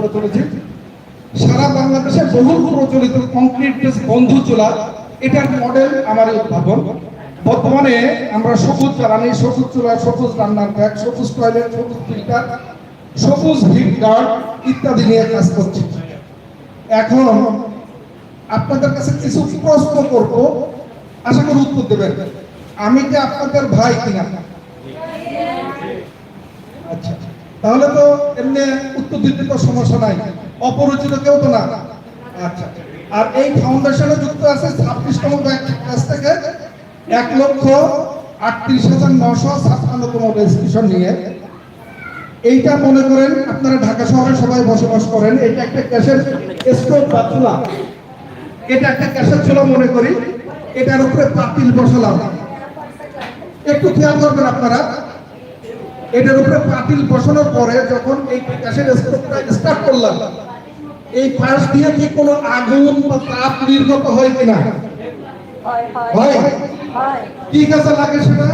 করে চলেছি সারা বাংলাদেশে বহুল প্রচলিত কংক্রিট বেস বন্ধু চুলা, এটার মডেল আমার উদ্ভাবন। বর্তমানে আমরা সবুজ জ্বালানি, সবুজ চুলা, সবুজ রান্নার ব্যাগ সবুজ টয়লেট সবুজ ফিল্টার সবুজ হিট গার্ড ইত্যাদি নিয়ে কাজ করছি। এখন আপনাদের কাছে কিছু প্রশ্ন করব, আশা করি উত্তর দেবেন। আমি কি আপনাদের ভাই কিনা? আচ্ছা। তাহলে তো এমনি উত্তর দিতে তো সমস্যা নাই। অপরিচিত কেউ তো না। আচ্ছা। আর এই ফাউন্ডেশনে যুক্ত আছে ছাব্বিশতম ব্যাচ থেকে এক লক্ষ আটত্রিশ হাজার নশো ছাপ্পান্নতম রেজিস্ট্রেশন নিয়ে। এইটা মনে করেন আপনারা ঢাকা শহরে সবাই বসবাস করেন, এটা একটা ক্যাশের স্টোভ বা চুলা এটা একটা ক্যাশের চুলা মনে করি, এটার উপরে পাতিল বসালাম। একটু খেয়াল করবেন আপনারা। এটার উপরে পাতিল বসানোর পরে যখন এই গ্যাসের স্টার্ট করলাম এই পাশ দিয়ে কি কোনো আগুন বা তাপ নির্গত হয় কিনা? হয় কি কাজে লাগে সেটা?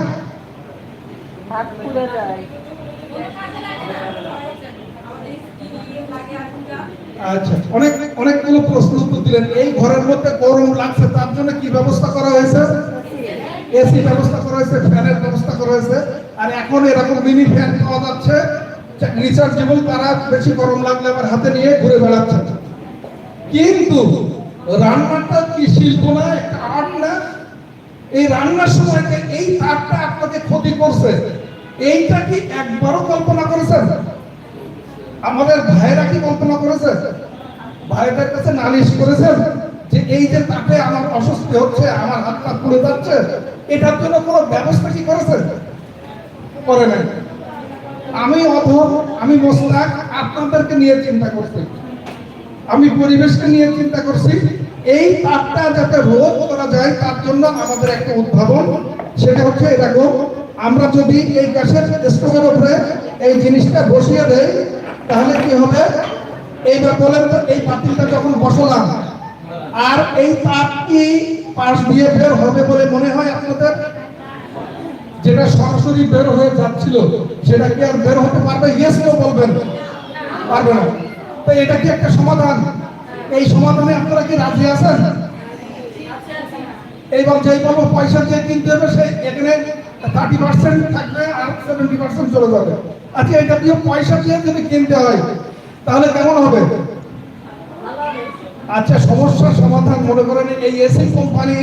আচ্ছা অনেক অনেকগুলো প্রশ্ন উত্তর দিলেন। এই ঘরের মধ্যে গরম লাগছে তার জন্য কি ব্যবস্থা করা হয়েছে? এসি ব্যবস্থা করা হয়েছে, ফ্যানের ব্যবস্থা করা হয়েছে, আর এখন এরকম মিনি ফ্যান পাওয়া যাচ্ছে রিচার্জেবল তারা বেশি গরম লাগলে আবার হাতে নিয়ে ঘুরে বেড়াচ্ছে। কিন্তু রান্নাটা কি শিল্প না, একটা আর্ট না? এই রান্নার সময় এই তাপটা আপনাকে ক্ষতি করছে, এইটা কি একবারও কল্পনা করেছেন? আমাদের ভাইরা কি কল্পনা করেছে? ভাইদের কাছে নালিশ করেছেন? যে এই যে তাপে আমার অসুস্থ হচ্ছে, আমার হাত পা পুড়ে যাচ্ছে, এটার জন্য কোনো ব্যবস্থা কি করেছে? করে নাই। আমি অধম, আমি মোস্তাক, আপনাদেরকে নিয়ে চিন্তা করছি। আমি পরিবেশকে নিয়ে চিন্তা করছি। এই তাপটা যাতে রোধ করা যায়, তার জন্য আমাদের একটা উদ্ভাবন, সেটা হচ্ছে এরকম আমরা যদি এই গ্যাসের স্টোভের উপরে এই জিনিসটা বসিয়ে দেই, তাহলে কি হবে? এইবার বলেন তো এই পাতিলটা যখন বসালাম আর এই তাপ কি পাশ দিয়ে বের হবে বলে মনে হয় আপনাদের? যেটা সরাসরি বের হয়ে যাচ্ছিল, সেটা কি আর বের হতে পারবে? ইয়েস কেউ বলবেন। পারবে না। তো এটা কি একটা সমাধান? এই সমাধানে আপনারা কি রাজি আছেন? এইবার যেই বলব, পয়সা দিয়ে কিনতে হবে, সেই এখানে থার্টি পার্সেন্ট থাকবে আর সেভেন্টি পার্সেন্ট চলে যাবে। আচ্ছা এটা দিয়ে পয়সা দিয়ে যদি কিনতে হয়, তাহলে কেমন হবে? আচ্ছা সমস্যার সমাধান মনে করেন এই এসি কোম্পানি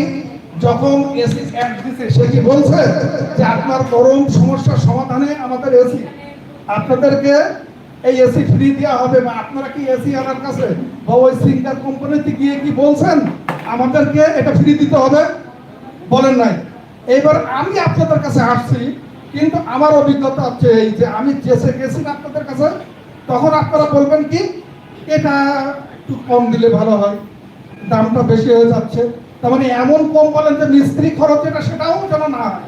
যখন এসি অ্যাড দিছে, সে কি বলছে যে আপনার গরম সমস্যার সমাধানে আমাদের এসি আপনাদেরকে এই এসি ফ্রি দেওয়া হবে বা আপনারা কি এসি আনার কাছে বা ওই সিঙ্গার কোম্পানিতে গিয়ে কি বলছেন? আমাদেরকে এটা ফ্রি দিতে হবে? বলেন নাই। এইবার আমি আপনাদের কাছে আসছি, কিন্তু আমার অভিজ্ঞতা হচ্ছে এই যে আমি যেসে গেছি আপনাদের কাছে, তখন আপনারা বলবেন কি, এটা একটু কম দিলে ভালো হয়। দামটা বেশি হয়ে যাচ্ছে। তার মানে এমন কম বলেন যে মিস্ত্রি খরচ এটা সেটাও যেন না হয়।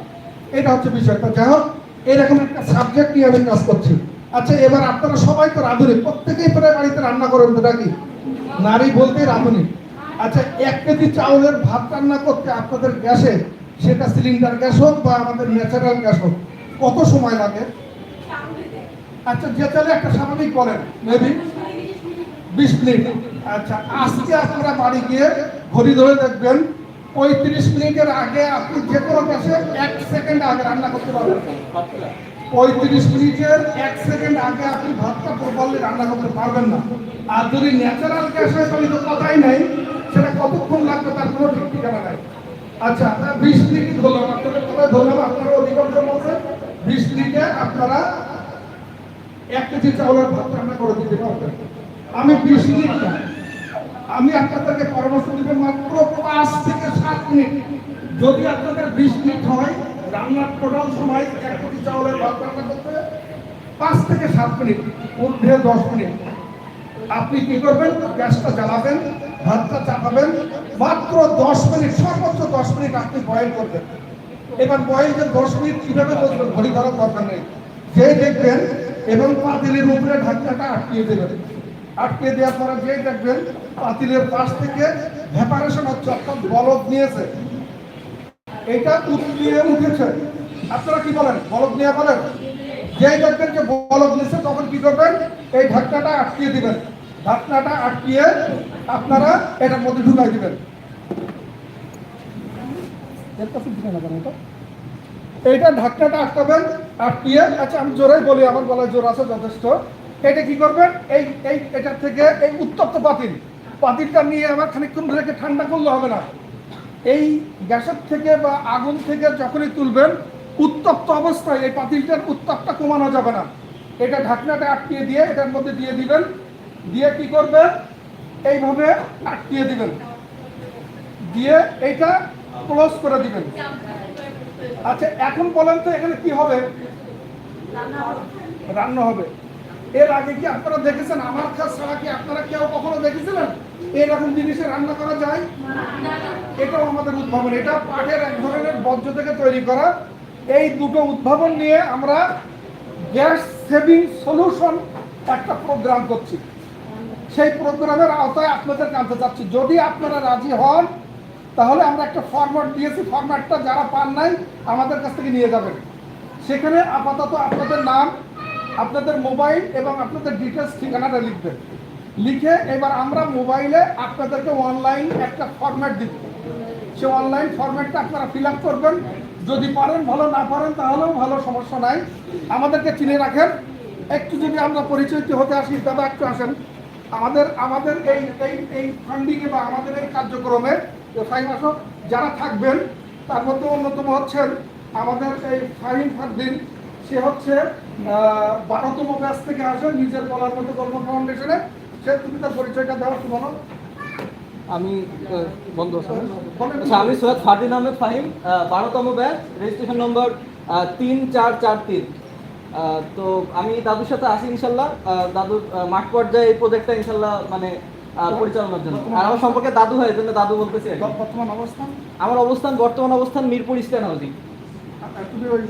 এটা হচ্ছে বিষয়টা। যাই হোক, এরকম একটা সাবজেক্ট নিয়ে আমি কাজ করছি। আচ্ছা এবার আপনারা সবাই তো রাঁধুনি। প্রত্যেকেই প্রায় বাড়িতে রান্না করেন তো নাকি? নারী বলতে রাঁধুনি। আচ্ছা এক কেজি চাউলের ভাত রান্না করতে আপনাদের গ্যাসে, সেটা সিলিন্ডার গ্যাস হোক বা আমাদের ন্যাচারাল গ্যাস হোক, কত সময় লাগে? আচ্ছা যে তাহলে একটা স্বাভাবিক বলেন মেবি বিশ মিনিট। আচ্ছা আজকে আপনারা বাড়ি গিয়ে ঘড়ি ধরে দেখবেন, পঁয়ত্রিশ মিনিটের আগে আপনি যে কোনো গ্যাসে এক সেকেন্ড আগে রান্না করতে পারবেন। পঁয়ত্রিশ মিনিটের এক সেকেন্ড আগে আপনি ভাতটা প্রপারলি রান্না করতে পারবেন না। আর যদি ন্যাচারাল গ্যাস হয় তাহলে তো কথাই নাই, সেটা কতক্ষণ লাগবে তার কোনো ঠিক ঠিকানা নাই। আচ্ছা বিশ মিনিট ধরলাম। আপনাদের সবাই ধরলাম আপনারা অধিকাংশ মধ্যে বিশ মিনিটে আপনারা এক কেজি চাউলের ভাত রান্না করে দিতে পারবেন। আমি বিশ মিনিট আমি আপনাদেরকে পরামর্শ দিব মাত্র পাঁচ থেকে সাত মিনিট। যদি আপনাদের বিশ মিনিট হয়, রান্নার টোটাল সময় এক কেজি চাউলের ভাত রান্না করতে পাঁচ থেকে সাত মিনিট ঊর্ধ্বে দশ মিনিট। আপনি কি করবেন? গ্যাসটা জ্বালাবেন, ভাতটা চাপাবেন, মাত্র দশ মিনিট, সর্বোচ্চ দশ মিনিট আপনি বয়েল করবেন। এবার বয়েল যে দশ মিনিট কীভাবে বসবেন ঘড়ি ধরার দরকার নেই। যে দেখবেন এবং পাতিলের উপরে ঢাকনাটা আটকিয়ে দেবেন। আটকে দেওয়ার পরে যেই দেখবেন পাতিলের পাশ থেকে ভেপারেশন হচ্ছে, অর্থাৎ বলদ নিয়েছে। এটা উতলিয়ে উঠেছে। আপনারা কি বলেন? বলদ নিয়ে বলেন? যেই দেখবেন যে বলদ নিয়েছে, তখন কি করবেন? এই ঢাকনাটা আটকিয়ে দিবেন। ঢাকনাটা আটকিয়ে আপনারা এটার মধ্যে ঢুকাই দিবেন? এইটা ঢাকনাটা আটকাবেন, আটকিয়ে আচ্ছা আমি জোরেই বলি, আমার গলায় জোর আছে, যথেষ্ট। এটা কি করবেন? এই এই এটার থেকে এই উত্তপ্ত পাতিল। পাতিলটা নিয়ে আবার খানিকক্ষণ ধরে ঠান্ডা করলে হবে না। এই গ্যাসের থেকে বা আগুন থেকে যখনই তুলবেন, উত্তপ্ত অবস্থায় এই পাতিলটার উত্তাপটা কমানো যাবে না। এটা ঢাকনাটা আটকিয়ে দিয়ে এটার মধ্যে দিয়ে দিবেন। দিয়ে কি করবেন? এইভাবে আটকিয়ে দিবেন। দিয়ে এইটা ক্লোজ করে দিবেন। আচ্ছা এখন বলেন তো এখানে কি হবে। রান্না হবে। এর আগে কি আপনারা দেখেছেন? আমার কাছ ছাড়া কি আপনারা কেউ কখনো দেখেছিলেন? এরকম জিনিসে রান্না করা যায়? এটাও আমাদের উদ্ভাবন। এটা পাটের এক ধরনের বর্জ্য থেকে তৈরি করা। এই দুটো উদ্ভাবন নিয়ে আমরা গ্যাস সেভিং সলিউশন একটা প্রোগ্রাম করছি। সেই প্রোগ্রামের আওতায় আপনাদের জানতে চাচ্ছি যদি আপনারা রাজি হন, তাহলে আমরা একটা ফরম্যাট দিয়েছি। ফরম্যাটটা যারা পান নাই, আমাদের কাছ থেকে নিয়ে যাবেন। সেখানে আপাতত আপনাদের নাম আপনাদের মোবাইল এবং আপনাদের ডিটেলস ঠিকানাটা লিখবেন। লিখে এবার আমরা মোবাইলে আপনাদেরকে অনলাইন একটা ফর্ম্যাট দিব। সে অনলাইন ফর্ম্যাটটা আপনারা ফিল আপ করবেন। যদি পারেন ভালো, না পারেন তাহলেও ভালো, সমস্যা নাই। আমাদেরকে চিনে রাখেন। একটু যদি আমরা পরিচয়িত হতে আসি, দাদা একটু আসেন। আমাদের আমাদের এই এই এই ফান্ডিংয়ে বা আমাদের এই কার্যক্রমে ফাইভ আসো? যারা থাকবেন, তার মধ্যে অন্যতম হচ্ছেন আমাদের এই ফাইন ফারদিন। সে হচ্ছে বারোতম ব্যাচ থেকে আসে নিজের বলার মতো কর্ম ফাউন্ডেশনে সে তুমি তার পরিচয়টা দেওয়া একটু বলো। আমি বন্ধ আচ্ছা আমি সৈয়দ ফারদিন আহমেদ ফাহিম বারোতম ব্যাচ রেজিস্ট্রেশন নম্বর তিন চার চার তিন। তো আমি দাদুর সাথে আসি ইনশাল্লাহ। দাদুর মাঠ পর্যায়ে এই প্রজেক্টটা ইনশাল্লাহ মানে পরিচালনার জন্য। আর আমার সম্পর্কে দাদু হয় জন্য দাদু বলতেছি। বর্তমান অবস্থান আমার অবস্থান বর্তমান অবস্থান মিরপুর ইস্টার্ন হাউজিং। তুমি ওই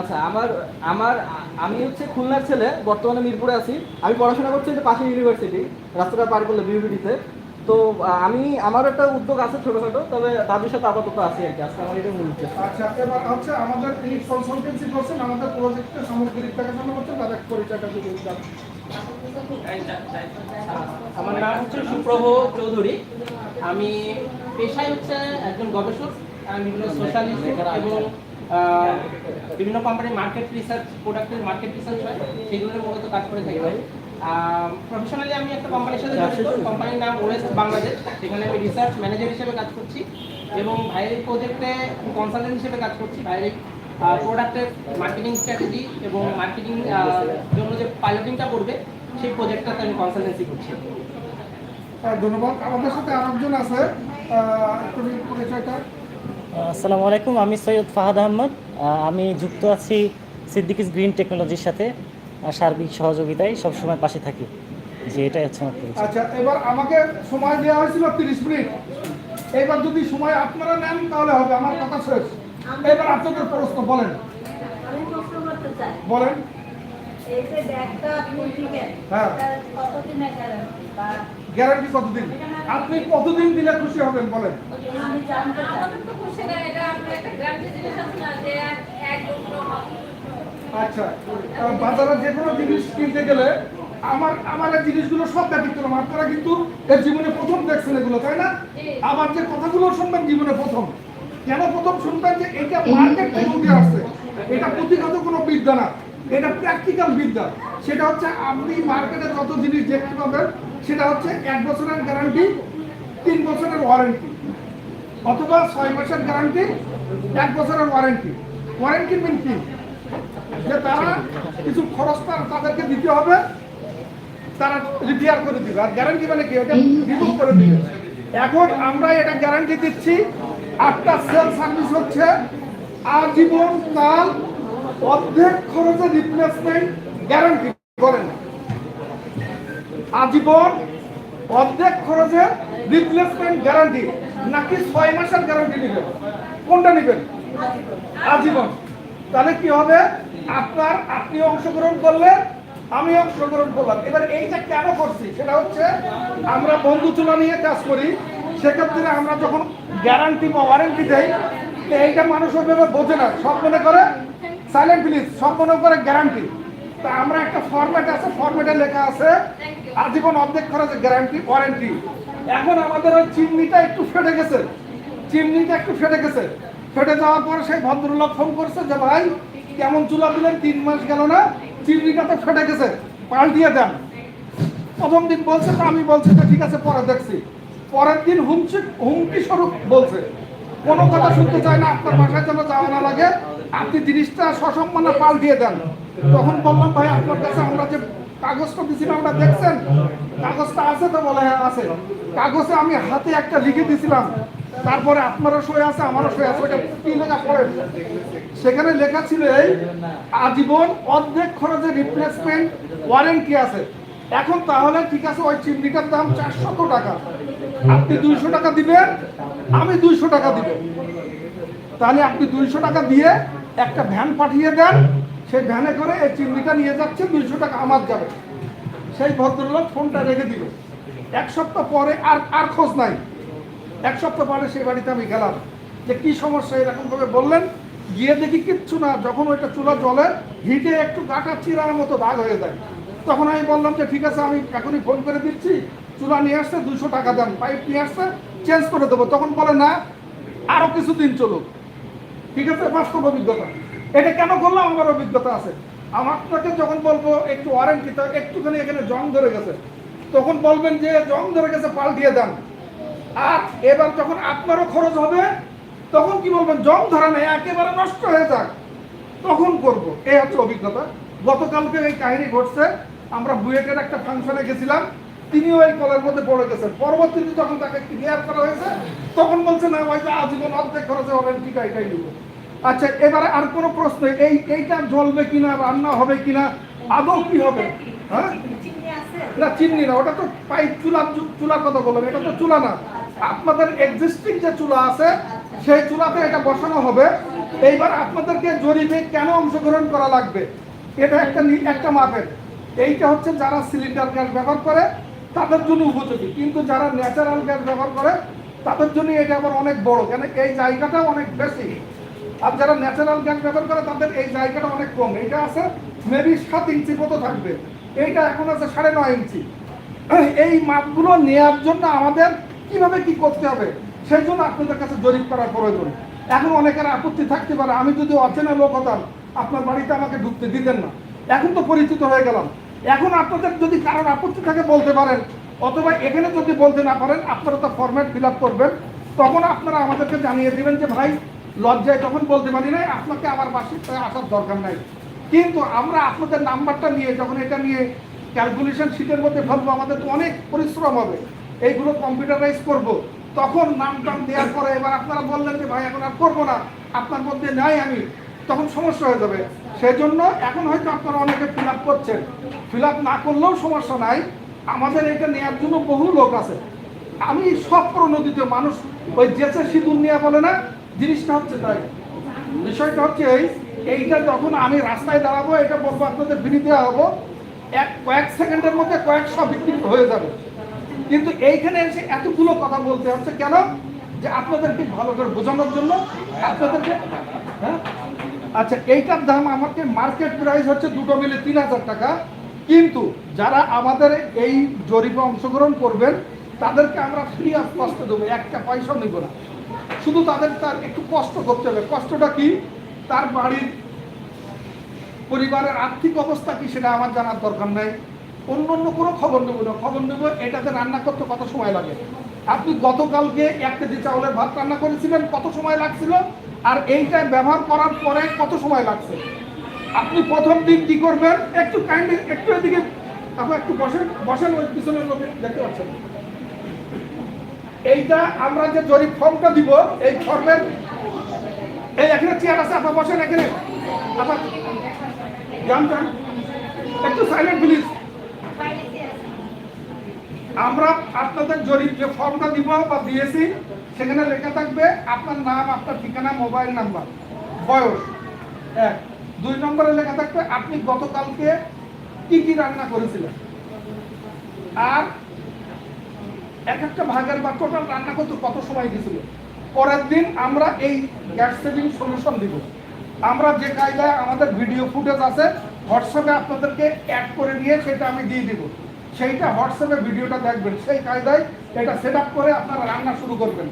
আচ্ছা আমার আমার আমি হচ্ছে খুলনার ছেলে বর্তমানে মিরপুরে আছি। আমি পড়াশোনা করছি যে পাশে ইউনিভার্সিটি রাস্তাটা পার করলে বিউটিতে তো আমি আমার একটা উদ্যোগ আছে ছোটখাটো তবে দাদুর সাথে আপাতত আছি আর কি। আজকে আমার এটা মূল উদ্দেশ্য। আচ্ছা এবার হচ্ছে আমাদের এই কনসালটেন্সি করছেন আমাদের প্রজেক্টের সামগ্রিক দেখাশোনা করছেন তাদের পরিচয়টা যদি দাও। আমার নাম হচ্ছে সুপ্রভ চৌধুরী। আমি পেশায় হচ্ছে একজন গবেষক আমি বিভিন্ন সোশ্যাল ইস্যু এবং বিভিন্ন কোম্পানির মার্কেট রিসার্চ প্রোডাক্টের মার্কেট রিসার্চ হয় সেগুলোর মূলত কাজ করে থাকি ভাই। প্রফেশনালি আমি একটা কোম্পানির সাথে কোম্পানির নাম ওয়েস্ট বাংলাদেশ সেখানে আমি রিসার্চ ম্যানেজার হিসেবে কাজ করছি এবং ভাইয়ের প্রজেক্টে কনসালটেন্ট হিসেবে কাজ করছি। ভাইয়ের প্রোডাক্টের মার্কেটিং স্ট্র্যাটেজি এবং মার্কেটিং জন্য যে পাইলটিংটা করবে, সেই প্রজেক্টটাতে আমি কনসালটেন্সি করছি। ধন্যবাদ। আমাদের সাথে আরেকজন আছে পরিচয়টা আসসালামু আলাইকুম আমি সৈয়দ ফাহাদ আহমদ। আমি যুক্ত আছি সিদ্দিকিস গ্রিন টেকনোলজির সাথে সার্বিক সহযোগিতায় সবসময় পাশে থাকি। যে এটাই হচ্ছে আমার পরিচয়। আচ্ছা এবার আমাকে সময় দেওয়া হয়েছিল তিরিশ মিনিট। এবার যদি সময় আপনারা নেন তাহলে হবে আমার কথা শেষ। এবার আপনাদের প্রশ্ন বলেন। আমি প্রশ্ন করতে চাই। বলেন। এই যে ব্যাগটা আপনি হ্যাঁ। কতদিনের গ্যারান্টি? বা গ্যারান্টি কতদিন? আপনি কতদিন দিলে খুশি হবেন, বলেন? আমরা আচ্ছা বাজারে যে কোনো জিনিস কিনতে গেলে আমার আমার এই জিনিসগুলো সব ব্যতিক্রম আপনারা কিন্তু এর জীবনে প্রথম দেখছেন এগুলো, তাই না? আবার যে কথাগুলো শুনবেন জীবনে প্রথম। কেন প্রথম শুনবেন যে এটা মার্কেট থেকে উঠে আসছে এটা পুঁথিগত কোনো বিদ্যা না। এটা প্র্যাকটিক্যাল বিদ্যা। সেটা হচ্ছে আপনি মার্কেটে যত জিনিস দেখতে পাবেন, সেটা হচ্ছে এক বছরের গ্যারান্টি তিন বছরের ওয়ারেন্টি অথবা ছয় মাসের গ্যারান্টি এক বছরের ওয়ারেন্টি ওয়ারেন্টি মিন কি? যে তারা কিছু খরচ তাদেরকে দিতে হবে, তারা রিপেয়ার করে দিবে। আর গ্যারান্টি মানে কি? ওটা রিমুভ করে দিবে। এখন আমরা এটা গ্যারান্টি দিচ্ছি একটা সেল সার্ভিস হচ্ছে, আজীবন কাল অর্ধেক খরচে রিপ্লেসমেন্ট গ্যারান্টি বলেন আজীবন অর্ধেক খরচে রিপ্লেসমেন্ট গ্যারান্টি নাকি ছয় মাসের গ্যারান্টি নেবেন? কোনটা নেবেন? আজীবন। তাহলে কি হবে? আপনার, আপনি অংশগ্রহণ করলে, আমি অংশগ্রহণ করলাম। এবার এইটা কেন করছি? সেটা হচ্ছে, আমরা বন্ধু তুলা নিয়ে কাজ করি। সেক্ষেত্রে আমরা যখন গ্যারান্টি বা ওয়ারেন্টি দেই এইটা মানুষ ওইভাবে বোঝে না। সব মনে করে সাইলেন্ট প্লিজ মনে করে গ্যারান্টি তা আমরা একটা ফরম্যাট আছে ফরম্যাটে লেখা আছে আজীবন অর্ধেক খরচে গ্যারান্টি ওয়ারেন্টি এখন আমাদের ওই চিমনিটা একটু ফেটে গেছে। চিমনিটা একটু ফেটে গেছে। ফেটে যাওয়ার পরে সেই ভদ্রলোক ফোন করছে যে ভাই কেমন চুলা দিলেন? তিন মাস গেল না। চিমনিটা তো ফেটে গেছে। পাল্টিয়ে দেন। প্রথম দিন বলছে তো আমি বলছি যে ঠিক আছে পরে দেখছি। পরের দিন হুমকি হুমকি স্বরূপ বলছে। কোনো কথা শুনতে চায় না আপনার বাসায় যেন যাওয়া না লাগে। আপনি জিনিসটা সসম্মানে পাল্টিয়ে দেন। তখন বললাম, ভাই, আপনার কাছে আমরা যে কাগজটা দিয়েছিলাম আমরা দেখছেন? কাগজটা আছে তো বলে হ্যাঁ আছে। কাগজে আমি হাতে একটা লিখে দিয়েছিলাম। তারপরে আপনারও সই আছে, আমারও সই আছে কি লেখা পড়েন সেখানে লেখা ছিল এই, আজীবন অর্ধেক খরচে রিপ্লেসমেন্ট ওয়ারেন্টি আছে। এখন তাহলে ঠিক আছে, ওই চিমনিটার দাম চারশত টাকা। আপনি দুইশো টাকা দিবেন, আমি দুইশো টাকা দিব। তাহলে আপনি দুইশো টাকা দিয়ে একটা ভ্যান পাঠিয়ে দেন, সেই ভ্যানে করে এই চিমনিটা নিয়ে যাচ্ছে, দুইশো টাকা আমার যাবে। সেই ভদ্রলোক ফোনটা রেখে দিল। এক সপ্তাহ পরে আর আর খোঁজ নাই। এক সপ্তাহ পরে সেই বাড়িতে আমি গেলাম। যে কি সমস্যা এরকমভাবে বললেন। গিয়ে দেখি কিচ্ছু না, যখন ওইটা চুলা জলে হিটে একটু গাটা চিরার মতো দাগ হয়ে যায়। তখন আমি বললাম যে, ঠিক আছে, আমি এখনই ফোন করে দিচ্ছি। চুলা নিয়ে আসছে দুশো টাকা দেন। পাইপ নিয়ে আসছে চেঞ্জ করে দেবো। তখন বলে, না, আরও কিছুদিন চলুক। ঠিক আছে, বাস্তব অভিজ্ঞতা। এটা কেন করলাম? আমার অভিজ্ঞতা আছে। আপনাকে যখন বলব, একটু ওয়ারেন্টি তো, একটুখানি এখানে জং ধরে গেছে। তখন বলবেন যে, জং ধরে গেছে, পাল্টিয়ে দেন। আর এবার যখন আপনারও খরচ হবে, তখন কি বলবেন? জং ধরা নেই, একেবারে নষ্ট হয়ে যাক। তখন করব। এই হচ্ছে অভিজ্ঞতা। গতকালকে এই কাহিনী ঘটছে। আমরা বুয়েটের একটা ফাংশনে গেছিলাম। তিনিও এই কলের মধ্যে পড়ে গেছেন। পরবর্তীতে যখন তাকে ক্লিয়ার করা হয়েছে, তখন বলছে, না যে আজীবন অর্ধেক খরচে ওয়ারেন্টি এটাই নিব। আচ্ছা এবারে আর কোনো প্রশ্ন? এই, এইটা জ্বলবে কিনা, রান্না হবে কিনা, আদৌ কি হবে? হ্যাঁ? না, চিমনি না, ওটা তো পাইপ চুলা চুলার কথা বললাম, এটা তো চুলা না। আপনাদের এক্সিস্টিং যে চুলা আছে, সেই চুলাতে এটা বসানো হবে। এইবার আপনাদেরকে জরিপে কেন অংশগ্রহণ করা লাগবে? এটা একটা একটা মাপের। এইটা হচ্ছে যারা সিলিন্ডার গ্যাস ব্যবহার করে, তাদের জন্য উপযোগী। কিন্তু যারা ন্যাচারাল গ্যাস ব্যবহার করে, তাদের জন্য এটা আবার অনেক বড়, কেন এই জায়গাটা অনেক বেশি। আর যারা ন্যাচারাল গ্যাস ব্যবহার করে, তাদের এই জায়গাটা অনেক কম। এটা আছে মেবি সাত ইঞ্চি মতো থাকবে। এইটা এখন আছে সাড়ে নয় ইঞ্চি। এই মাপগুলো নেওয়ার জন্য আমাদের কীভাবে কি করতে হবে, সেই জন্য আপনাদের কাছে জরিপ করার প্রয়োজন। এখন অনেকের আপত্তি থাকতে পারে, আমি যদি অচেনা লোক হতাম, আপনার বাড়িতে আমাকে ঢুকতে দিতেন না। এখন তো পরিচিত হয়ে গেলাম। এখন আপনাদের যদি কারোর আপত্তি থাকে বলতে পারেন, অথবা এখানে যদি বলতে না পারেন, আপনারা তো ফরম্যাট ফিল করবেন, তখন আপনারা আমাদেরকে জানিয়ে দেবেন যে, ভাই লজ্জায় তখন বলতে পারি নাই, আপনাকে আমার বাসায় আসার দরকার নাই। কিন্তু আমরা আপনাদের নাম্বারটা নিয়ে যখন এটা নিয়ে ক্যালকুলেশন শিটের মধ্যে ফেলব, আমাদের তো অনেক পরিশ্রম হবে। এইগুলো কম্পিউটারাইজ করব। তখন নাম টাম দেওয়ার পরে এবার আপনারা বললেন যে, ভাই, এখন আর করব না। আপনার মধ্যে নাই আমি। তখন সমস্যা হয়ে যাবে। সেই জন্য এখন হয়তো আপনারা অনেকে ফিল আপ করছেন। ফিল আপ না করলেও সমস্যা নাই। আমাদের এটা নেওয়ার জন্য বহু লোক আছে। আমি সব প্রণোদিত মানুষ। ওই জেসে সিঁদুর নিয়ে বলে না জিনিসটা হচ্ছে তাই। বিষয়টা হচ্ছে এই, এইটা যখন আমি রাস্তায় দাঁড়াবো, এটা বলব আপনাদের বিলি দেওয়া হব, এক, কয়েক সেকেন্ডের মধ্যে কয়েকশো বিক্রি হয়ে যাবে। কিন্তু এইখানে এসে এতগুলো কথা বলতে হচ্ছে কেন? যে আপনাদেরকে ভালো করে বোঝানোর জন্য, আপনাদেরকে হ্যাঁ? আচ্ছা এইটার দাম আমাকে মার্কেট প্রাইস হচ্ছে দুটো মিলে তিন হাজার টাকা। কিন্তু যারা আমাদের এই জরিপে অংশগ্রহণ করবেন, তাদেরকে আমরা ফ্রি অফ কষ্ট দেবো, একটা পয়সা নেব না। শুধু তাদের তার একটু কষ্ট করতে হবে। কষ্টটা কি? তার বাড়ির পরিবারের আর্থিক অবস্থা কি সেটা আমার জানার দরকার নেই। অন্য অন্য কোনো খবর নেব না। খবর নেব, এটাতে রান্না করতে কত সময় লাগে? আপনি গতকালকে এক কেজি চাউলের ভাত রান্না করেছিলেন, কত সময় লাগছিল? আর এইটা ব্যবহার করার পরে কত সময় লাগছে? আপনি প্রথম দিন কি করবেন? একটু কাইন্ডলি একটু এদিকে আপনি একটু বসেন বসেন ওই পিছনের লোকে দেখতে পাচ্ছেন। এইটা আমরা যে জরিপ ফর্মটা দিব, এই ফর্মের এই এখানে চেয়ার আছে, আপনার বসেন এখানে। আপনার যান যান একটু সাইলেন্ট প্লিজ আমরা আপনাদের জরিপ যে ফর্মটা দিব বা দিয়েছি, সেখানে লেখা থাকবে আপনার নাম, আপনার ঠিকানা মোবাইল নাম্বার বয়স। এক। দুই নম্বরে লেখা থাকবে, আপনি গতকালকে কি কি রান্না করেছিলেন? আর এক একটা ভাগের বা রান্না করতে কত সময় গেছিল? পরের দিন আমরা এই গ্যাস সেভিং সলিউশন দিব। আমরা যে কায়দায় আমাদের ভিডিও ফুটেজ আছে হোয়াটসঅ্যাপে আপনাদেরকে অ্যাড করে নিয়ে সেটা আমি দিয়ে দিব। সেইটা হোয়াটসঅ্যাপে ভিডিওটা দেখবেন। সেই কায়দায় এটা সেট করে আপনারা রান্না শুরু করবেন।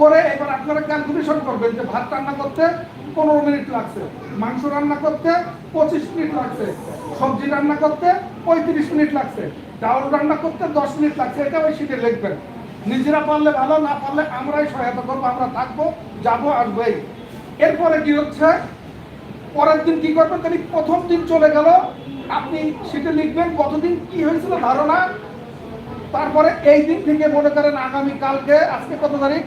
করে এবার আপনারা ক্যালকুলেশন করবেন যে ভাত রান্না করতে পনেরো মিনিট লাগছে, মাংস রান্না করতে পঁচিশ মিনিট লাগছে, সবজি রান্না করতে পঁয়ত্রিশ মিনিট লাগছে। চাউল রান্না করতে দশ মিনিট লাগছে এটা ওই শিটে লিখবেন। নিজেরা পারলে ভালো না পারলে আমরাই সহায়তা করব আমরা থাকব যাব আসব এই এরপরে কি হচ্ছে? পরের দিন কি করবেন? তাহলে প্রথম দিন চলে গেল আপনি সেটা লিখবেন কতদিন কি হয়েছিল ধারণা। তারপরে এই দিন থেকে মনে করেন আগামী কালকে আজকে কত তারিখ?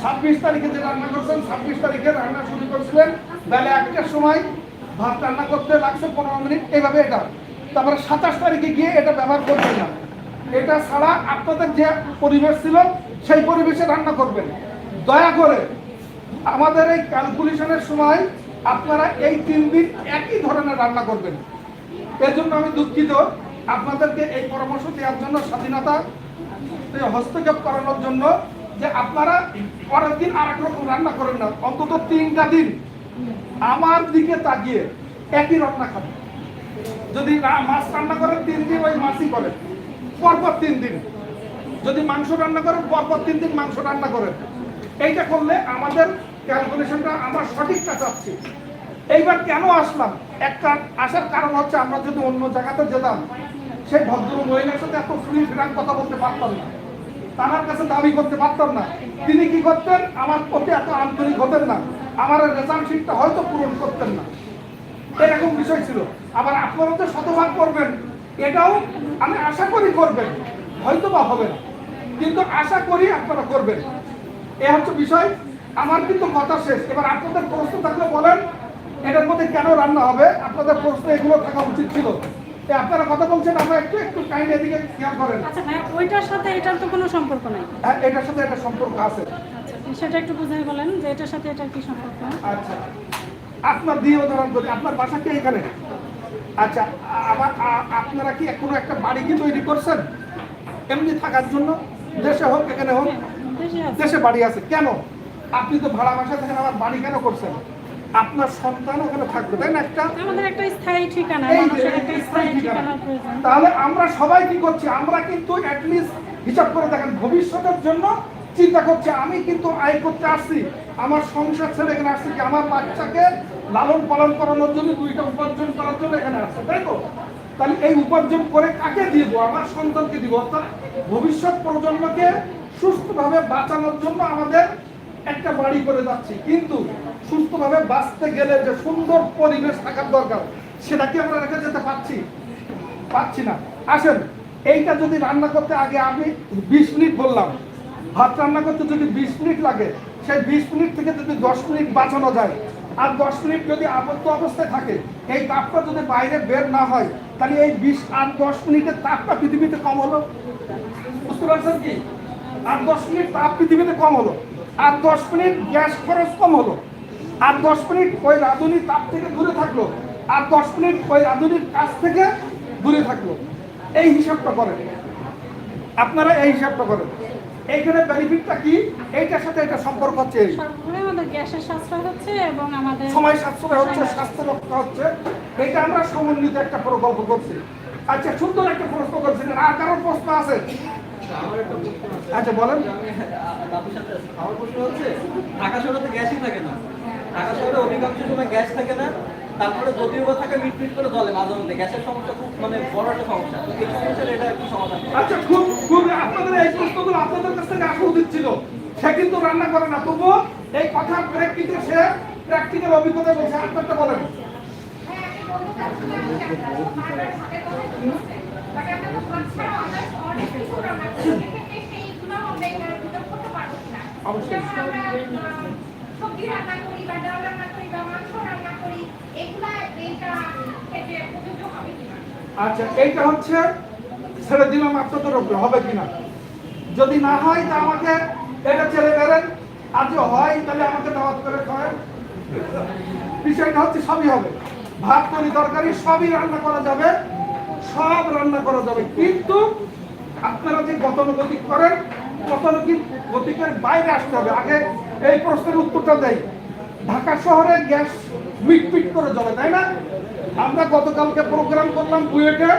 ছাব্বিশ তারিখে যে রান্না করছেন ছাব্বিশ তারিখে রান্না শুরু করছিলেন। বেলা একটার সময় ভাত রান্না করতে লাগছে পনেরো মিনিট এইভাবে এটা। তারপরে সাতাশ তারিখে গিয়ে এটা ব্যবহার করবেন না। এটা ছাড়া আপনাদের যে পরিবেশ ছিল, সেই পরিবেশে রান্না করবেন। দয়া করে আমাদের এই ক্যালকুলেশনের সময় আপনারা এই তিন দিন একই ধরনের রান্না করবেন। এর জন্য আমি দুঃখিত। আপনাদেরকে এই পরামর্শ দেওয়ার জন্য, স্বাধীনতা হস্তক্ষেপ করানোর জন্য যে আপনারা পরের দিন আর রকম রান্না করেন না। অন্তত তিনটা দিন আমার দিকে তাকিয়ে একই রান্না খাবেন। যদি মাছ রান্না করেন, তিন দিন ওই মাছই করেন। পরপর তিন দিন। যদি মাংস রান্না করেন, পরপর তিন দিন মাংস রান্না করেন। এইটা করলে আমাদের ক্যালকুলেশনটা আমরা সঠিকটা চাচ্ছি। এইবার কেন আসলাম? একটা আসার কারণ হচ্ছে আমরা যদি অন্য জায়গাতে যেতাম, সেই ভদ্র মহিলার সাথে এত ফ্রি ফ্রাঙ্ক কথা বলতে পারতাম না। তার কাছে দাবি করতে পারতাম না। তিনি কি করতেন? আমার প্রতি এত আন্তরিক হতেন না। আমার রেজাল্ট শিটটা হয়তো পূরণ করতেন না। এরকম বিষয় ছিল। আবার আপনারা তো শতভাগ করবেন। এটাও আমি আশা করি করবেন। হয়তো বা হবে না। কিন্তু আশা করি আপনারা করবেন। এ হচ্ছে বিষয়। আমার কিন্তু কথা শেষ। এবার আপনাদের প্রশ্ন থাকলে বলেন এটার মধ্যে কেন রান্না হবে? আপনাদের প্রশ্ন এগুলো থাকা উচিত ছিল। আপনারা কথা বলছেন আমরা একটু একটু কাইন্ড এদিকে খেয়াল করেন। আচ্ছা ভাই ওইটার সাথে এটার তো কোনো সম্পর্ক নাই। হ্যাঁ, এটার সাথে একটা সম্পর্ক আছে। আচ্ছা সেটা একটু বুঝাই বলেন যে এটার সাথে এটার কি সম্পর্ক? আচ্ছা। আপনার দিয়ে উদাহরণ করি আপনার বাসা কি এখানে? আচ্ছা আবার আপনারা কি কোনো একটা বাড়ি কি তৈরি করছেন? এমনি থাকার জন্য? দেশে হোক এখানে হোক দেশে বাড়ি আছে। কেন? আপনি তো ভাড়া বাসা থাকেন আমার বাড়ি কেন করছেন? আপনার সন্তান ওখানে থাকবে তাই না একটা? আমাদের একটা স্থায়ী ঠিকানা এই যে মানুষের একটা একটা স্থায়ী স্থায়ী ঠিকানা। তাহলে আমরা সবাই কি করছি? আমরা কিন্তু অ্যাটলিস্ট হিসাব করে দেখেন ভবিষ্যতের জন্য চিন্তা করছি আমি কিন্তু আয় করতে আসছি। আমার সংসার ছেড়ে এখানে আসছে কি? আমার বাচ্চাকে লালন পালন করানোর জন্য দুইটা উপার্জন করার জন্য এখানে আসছে, তাই তো? তাহলে এই উপার্জন করে কাকে দিব? আমার সন্তানকে দিব। অর্থাৎ ভবিষ্যৎ প্রজন্মকে সুস্থভাবে বাঁচানোর জন্য আমাদের একটা বাড়ি করে যাচ্ছি। কিন্তু সুস্থভাবে বাঁচতে গেলে যে সুন্দর পরিবেশ থাকার দরকার সেটা কি আমরা রেখে যেতে পারছি। পাচ্ছি না। আসেন, এইটা যদি রান্না করতে আগে আমি বিশ মিনিট বললাম। ভাত রান্না করতে যদি বিশ মিনিট লাগে সেই বিশ মিনিট থেকে যদি দশ মিনিট বাঁচানো যায়। আর দশ মিনিট যদি আবদ্ধ অবস্থায় থাকে, এই তাপটা যদি বাইরে বের না হয়, তাহলে এই বিশ আর দশ মিনিটের তাপটা পৃথিবীতে কম হলো। বুঝতে পারছেন কি? আর দশ মিনিট তাপ পৃথিবীতে কম হলো। আর দশ মিনিট গ্যাস খরচ কম হলো। আর দশ মিনিট ওই রাঁধুনি তাপ থেকে দূরে থাকল। আর দশ মিনিট ওই রাঁধুনির কাছ থেকে দূরে থাকল। এই হিসাবটা করেন। আপনারা এই হিসাবটা করেন। এইখানে বেনিফিটটা কি? এইটার সাথে এটা সম্পর্ক হচ্ছে সর্বোপরি আমাদের গ্যাসের সাশ্রয় হচ্ছে এবং আমাদের সময় সাশ্রয় হচ্ছে স্বাস্থ্য রক্ষা হচ্ছে। এটা আমরা সমন্বিত একটা প্রকল্প করছি। আচ্ছা সুন্দর একটা প্রশ্ন করছিলেন আর কারোর প্রশ্ন আছে? আমার একটা প্রশ্ন আছে। আচ্ছা বলেন। আমি দাদুর সাথে আমার প্রশ্ন হচ্ছে ঢাকা শহরে তো গ্যাসই থাকে না। ঢাকা শহরে অধিকাংশ সময় গ্যাস থাকে না। তারপরে যদিও বা থাকে মিট মিট করে জলে মাঝে মধ্যে। গ্যাসের সমস্যা খুব মানে বড় একটা সমস্যা। এই সমস্যার এটা একটু সমাধান আচ্ছা খুব খুব আপনাদের এই প্রশ্নগুলো আপনাদের কাছ থেকে আসা উচিত ছিল সে কিন্তু রান্না করে না। তবুও এই কথার প্রেক্ষিতে সে প্র্যাকটিক্যাল অভিজ্ঞতা বলছে। আপনারটা বলেন। অবশ্যই। আচ্ছা এইটা হচ্ছে ছেড়ে দিলাম আপনাদের হবে কিনা? যদি না হয়, তা আমাকে এটা ছেড়ে বেরেন আর যদি হয়, তাহলে আমাকে দাওয়াত করে খাওয়ান। বিষয়টা হচ্ছে সবই হবে। ভাত তরি তরকারি, সবই রান্না করা যাবে। সব রান্না করা যাবে। কিন্তু আপনারা যে গতানুগতিক করেন, গতানুগতিক গতিকের বাইরে আসতে হবে। আগে এই প্রশ্নের উত্তরটা দেয় ঢাকা শহরে গ্যাস মিটমিট করে জ্বলে, তাই না? আমরা গতকালকে প্রোগ্রাম করলাম বুয়েটে,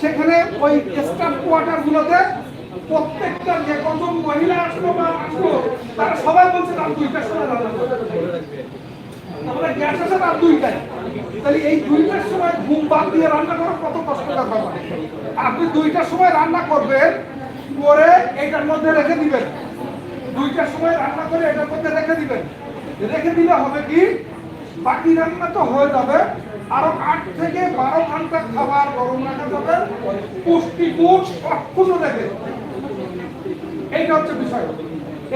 সেখানে ওই স্টাফ কোয়ার্টার গুলোতে প্রত্যেকটা যে কজন মহিলা আসলো বা আসলো, তারা সবাই বলছে রাত দুইটার সময় রান্না তাহলে গ্যাস আছে রাত দুইটায় তাহলে এই দুইটার সময় ঘুম বাদ দিয়ে রান্না করা কত কষ্টকর ব্যাপার। আপনি দুইটার সময় রান্না করবেন, করে এটার মধ্যে রেখে দিবেন। দুইটার সময় রান্না করে এটার মধ্যে রেখে দিবেন। রেখে দিলে হবে কি? বাকি রান্না তো হয়ে যাবে। আরও আট থেকে বারো ঘণ্টা খাবার গরম রাখা যাবে। পুষ্টিগুণ সবকিছু রেখে এইটা হচ্ছে বিষয়।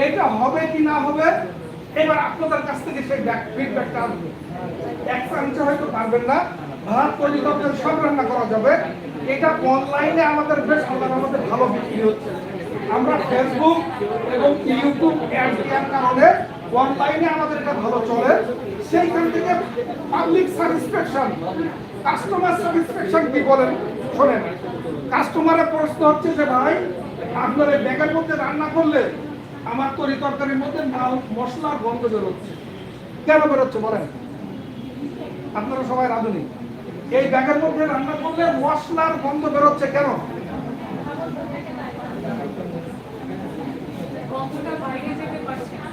এটা হবে কি না হবে? এবার আপনাদের কাছ থেকে সেই ফিডব্যাকটা আসবে। এক চামচে হয়তো পারবেন না। ভাত তৈরি করতে সব রান্না করা যাবে। এটা অনলাইনে আমাদের বেশ, আমাদের ভালো বিক্রি হচ্ছে। আমরা ফেসবুক এবং ইউটিউব অ্যাড কারণে অনলাইনে আমাদের এটা ভালো চলে। সেইখান থেকে পাবলিক স্যাটিসফ্যাকশন কাস্টমার স্যাটিসফ্যাকশন কি বলেন? শোনেন কাস্টমারের প্রশ্ন হচ্ছে যে, ভাই, আপনার এই ব্যাগের মধ্যে রান্না করলে আমার তরি তরকারির মধ্যে মাল মশলার গন্ধ বেরোচ্ছে। কেন বেরোচ্ছে বলেন? আপনারা সবাই রাঁধুনি। এই ব্যাগের মধ্যে রান্না করলে মশলার গন্ধ বেরোচ্ছে কেন?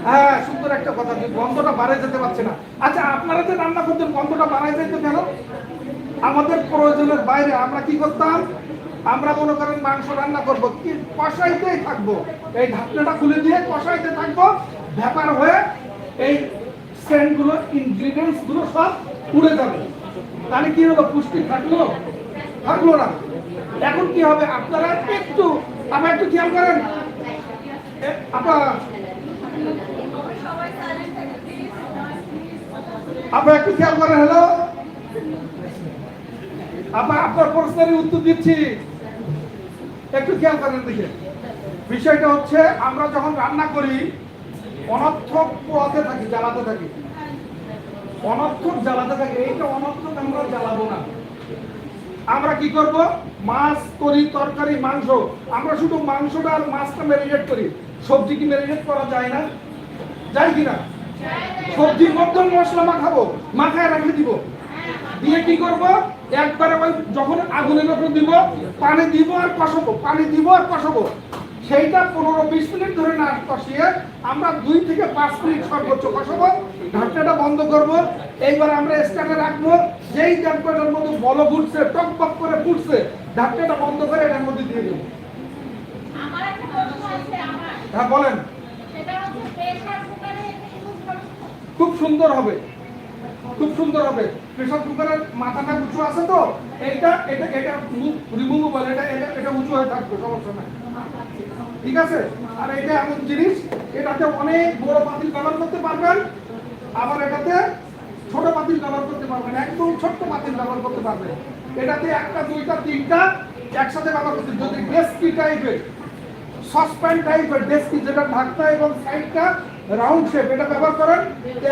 হ্যাঁ সুন্দর একটা কথা, যে গন্ধটা বাড়াই যেতে পারছে না। আচ্ছা আপনারা যে রান্না করতেন, গন্ধটা বাড়াই যেত কেন? আমাদের প্রয়োজনের বাইরে আমরা কি করতাম? আমরা মনে করেন মাংস রান্না করব, কি কষাইতেই থাকব। এই ঢাকনাটা খুলে দিয়ে কষাইতে থাকব। ব্যাপার হয়ে এই সেন্টগুলো ইনগ্রিডিয়েন্টসগুলো সব উড়ে যাবে। তাহলে কি হলো? পুষ্টি থাকল? থাকল না। এখন কি হবে? আপনারা একটু আপনারা একটু খেয়াল করেন। আপনারা একটু খেয়াল করেন হ্যালো আপনার আপনার প্রশ্নের উত্তর দিচ্ছি। একটু খেয়াল করেন দিকে। বিষয়টা হচ্ছে, আমরা যখন রান্না করি, অনর্থক পোড়াতে থাকি, জ্বালাতে থাকি। অনর্থক জ্বালাতে থাকি, এইটা অনর্থক আমরা জ্বালাবো না। আমরা কি করব? মাছ করি তরকারি, মাংস। আমরা শুধু মাংসটা আর মাছটা ম্যারিনেট করি। সবজি কি ম্যারিনেট করা যায় না? যায় কি না সবজির মধ্যে মশলা মাখাবো, মাখায় রেখে দিব। দিয়ে কি করব? একবারে ওই যখন আগুনের উপর দিব, পানি দিব আর কষাবো, পানি দিব আর কষাবো। সেইটা পনেরো বিশ মিনিট ধরে না কষিয়ে আমরা দুই থেকে পাঁচ মিনিট সর্বোচ্চ কষাবো। ঢাকনাটা বন্ধ করব। এইবার আমরা স্টার্টে রাখব। যেই ঢাকনাটার মধ্যে বল ফুটছে টক টক করে ফুটছে ঢাকনাটা বন্ধ করে এটার মধ্যে দিয়ে দেবো। আমার একটা প্রশ্ন আছে, আমার হ্যাঁ বলেন। খুব সুন্দর হবে। খুব সুন্দর হবে। প্রেসার কুকারের মাথাটা উঁচু আছে তো? এইটা এটা এটা রিমুভেবল এটা এটা এটা উঁচু হয়ে থাকবে সমস্যা নাই। ঠিক আছে? আর এটা এমন জিনিস এটাতে অনেক বড় পাতিল ব্যবহার করতে পারবেন। আবার এটাতে ছোট পাতিল ব্যবহার করতে পারবেন। একদম ছোট্ট পাতিল ব্যবহার করতে পারবেন। এটাতে একটা দুইটা তিনটা একসাথে ব্যবহার করতে যদি ডেস্কি টাইপের সসপ্যান টাইপের ডেস্কি যেটা ঢাকনা এবং সাইডটা রাউন্ড শেপ এটা ব্যবহার করেন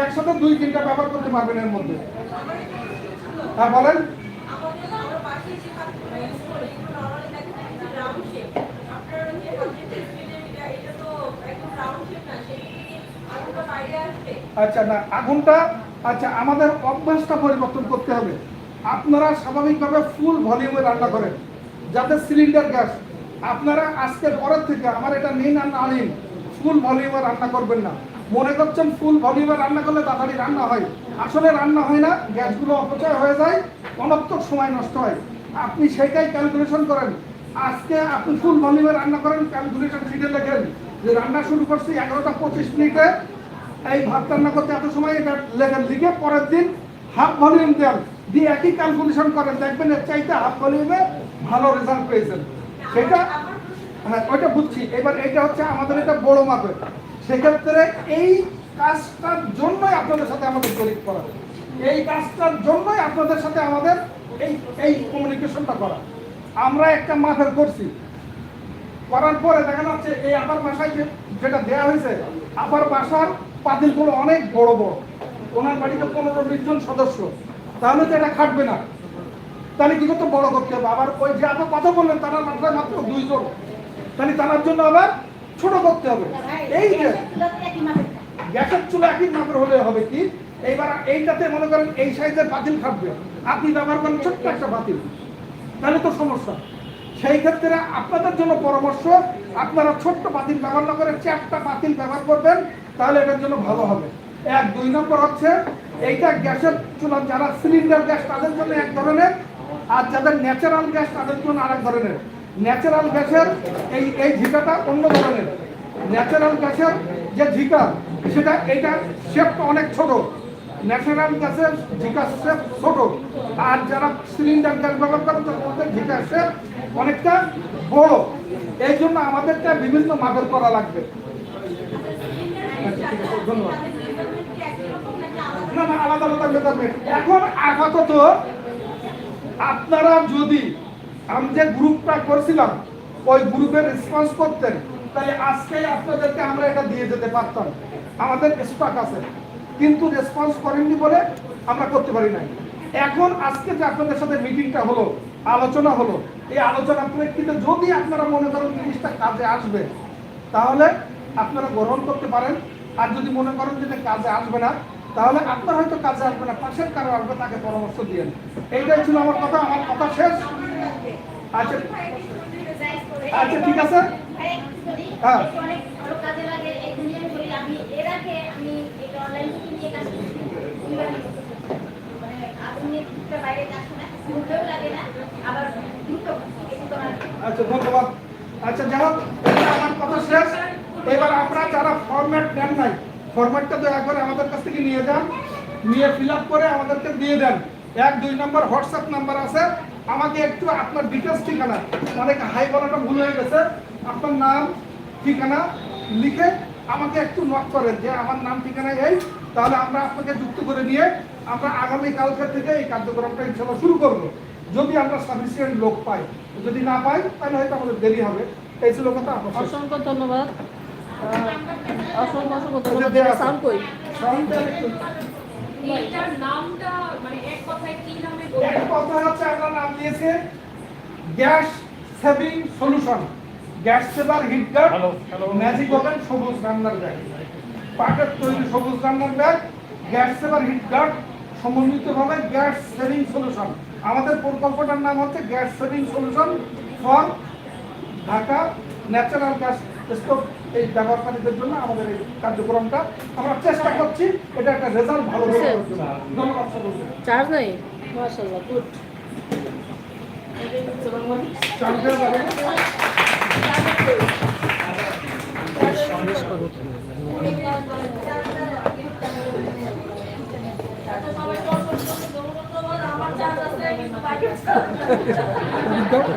একসাথে দুই তিনটা ব্যবহার করতে পারবেন এর মধ্যে। হ্যাঁ বলেন। আচ্ছা না, আগুনটা আচ্ছা আমাদের অভ্যাসটা পরিবর্তন করতে হবে। আপনারা স্বাভাবিকভাবে ফুল ভলিউমে রান্না করেন, যাতে সিলিন্ডার গ্যাস আপনারা আজকের পরের থেকে আমার এটা নিন আর না নিন ফুল ভলিউমে রান্না করবেন না। মনে করছেন ফুল ভলিউমে রান্না করলে তাড়াতাড়ি রান্না হয়। আসলে রান্না হয় না, গ্যাসগুলো অপচয় হয়ে যায়, অনর্থক সময় নষ্ট হয়। আপনি সেটাই ক্যালকুলেশন করেন। আজকে আপনি ফুল ভলিউমে রান্না করেন ক্যালকুলেশন শিটে লেখেন যে রান্না শুরু করছি এগারোটা পঁচিশ মিনিটে। এই ভাত রান্না করতে এত সময় এটা লেখেন, লিখে পরের দিন হাফ ভলিউম দেন। দিয়ে একই ক্যালকুলেশন করেন। দেখবেন এর চাইতে হাফ ভলিউমে ভালো রেজাল্ট পেয়েছেন। সেটা হ্যাঁ ওইটা বুঝছি। এবার এটা হচ্ছে আমাদের এটা বড় মাপের। সেক্ষেত্রে এই কাজটার জন্যই আপনাদের সাথে আমাদের জড়িত করা। এই কাজটার জন্যই আপনাদের সাথে আমাদের এই এই কমিউনিকেশনটা করা। আমরা একটা মাপের করছি। করার পরে দেখা যাচ্ছে এই আপার বাসায় যেটা দেওয়া হয়েছে, আপার বাসার পাতিলগুলো অনেক বড় বড়। ওনার বাড়িতে পনেরো বিশ জন সদস্য। তাহলে তো এটা খাটবে না। তাহলে কি করতে বড় করতে হবে। আবার ওই যে আপনার কথা বললেন, তারা মাত্রায় মাত্র দুইজন। তাহলে তার জন্য আবার ছোট করতে হবে। এই যে গ্যাসের চুলা একই মাপের হলে হবে কি? এইবার এইটাতে মনে করেন এই সাইজের বাতিল খাটবে আপনি ব্যবহার করেন ছোট্ট একটা বাতিল। তাহলে তো সমস্যা। সেই ক্ষেত্রে আপনাদের জন্য পরামর্শ, আপনারা ছোট্ট বাতিল ব্যবহার না করে চারটা বাতিল ব্যবহার করবেন, তাহলে এটার জন্য ভালো হবে। এক, দুই নম্বর হচ্ছে, এইটা গ্যাসের চুলা, যারা সিলিন্ডার গ্যাস, তাদের জন্য এক ধরনের আর যাদের ন্যাচারাল গ্যাস তাদের জন্য আরেক ধরনের? ন্যাচারাল গ্যাসের এই এই ঝিকাটা অন্য ধরনের। ন্যাচারাল গ্যাসের যে ঝিকা, সেটা এইটা শেপটা অনেক ছোট। ন্যাচারাল গ্যাসের ঝিকা শেপ ছোট। আর যারা সিলিন্ডার গ্যাস ব্যবহার করেন তাদের মধ্যে ঝিকা শেপ অনেকটা বড়। এই জন্য আমাদেরটা বিভিন্ন মাপের করা লাগবে। ধন্যবাদ। না না, আলাদা আলাদা এখন আপাতত আপনারা যদি আমি যে গ্রুপটা করছিলাম, ওই গ্রুপের রেসপন্স করতেন তাহলে আজকেই আপনাদেরকে আমরা এটা দিয়ে যেতে পারতাম। আমাদের স্টক আছে, কিন্তু রেসপন্স করেননি বলে আমরা করতে পারি নাই। এখন আজকে যে আপনাদের সাথে মিটিংটা হলো, আলোচনা হলো, এই আলোচনার প্রেক্ষিতে যদি আপনারা মনে করেন জিনিসটা কাজে আসবে, তাহলে আপনারা গ্রহণ করতে পারেন। আর যদি মনে করেন যে কাজে আসবে না তাহলে আপনার হয়তো কাজে আসবে না, পাশের কারও আসবে, তাকে পরামর্শ দিয়ে এইটাই ছিল আমার কথা আমার কথা শেষ। আচ্ছা আচ্ছা ঠিক আছে? হ্যাঁ। আচ্ছা ধন্যবাদ। আচ্ছা যাই হোক আমার কথা শেষ। এবার আমরা যারা ফরম্যাট নেন নাই ফরম্যাটটা দয়া করে আমাদের কাছ থেকে নিয়ে যান, নিয়ে ফিল করে আমাদেরকে দিয়ে দেন। এক, দুই নম্বর হোয়াটসঅ্যাপ নাম্বার আছে। আমাকে একটু আপনার ডিটেলস ঠিকানা, অনেক হাই বলাটা ভুল হয়ে গেছে। আপনার নাম, ঠিকানা লিখে আমাকে একটু নোট করেন যে আমার নাম, ঠিকানা এই। তাহলে আমরা আপনাকে যুক্ত করে নিয়ে আমরা আগামী কালকে থেকে এই কার্যক্রমটা ইনশাল্লাহ শুরু করব। যদি আমরা সাফিসিয়েন্ট লোক পাই, যদি না পাই, তাহলে হয়তো আমাদের দেরি হবে। এই ছিল কথা অসংখ্য ধন্যবাদ। অসংখ্য অসংখ্য ধন্যবাদ। সাউন্ড কই এইটার নামটা মানে এক কথায় কি নামে এক কথা হচ্ছে আমরা নাম দিয়েছে gas saving solution. Gas saver heat guard magic oven সবুজ রান্নার ব্যাগ। পাটের তৈরি সবুজ রান্নার bag gas saver heat guard সমন্বিতভাবে gas saving solution. আমাদের প্রকল্পটার নাম হচ্ছে gas saving solution for Dhaka natural gas stove এই ব্যবহারকারীদের জন্য আমাদের এই কার্যক্রমটা আমরা চেষ্টা করছি এটা একটা রেজাল্ট ভালো করার জন্য। ধন্যবাদ চার্জ নেই? মাশাআল্লাহ গুড। আমার চার্জ আছে কিন্তু বাকি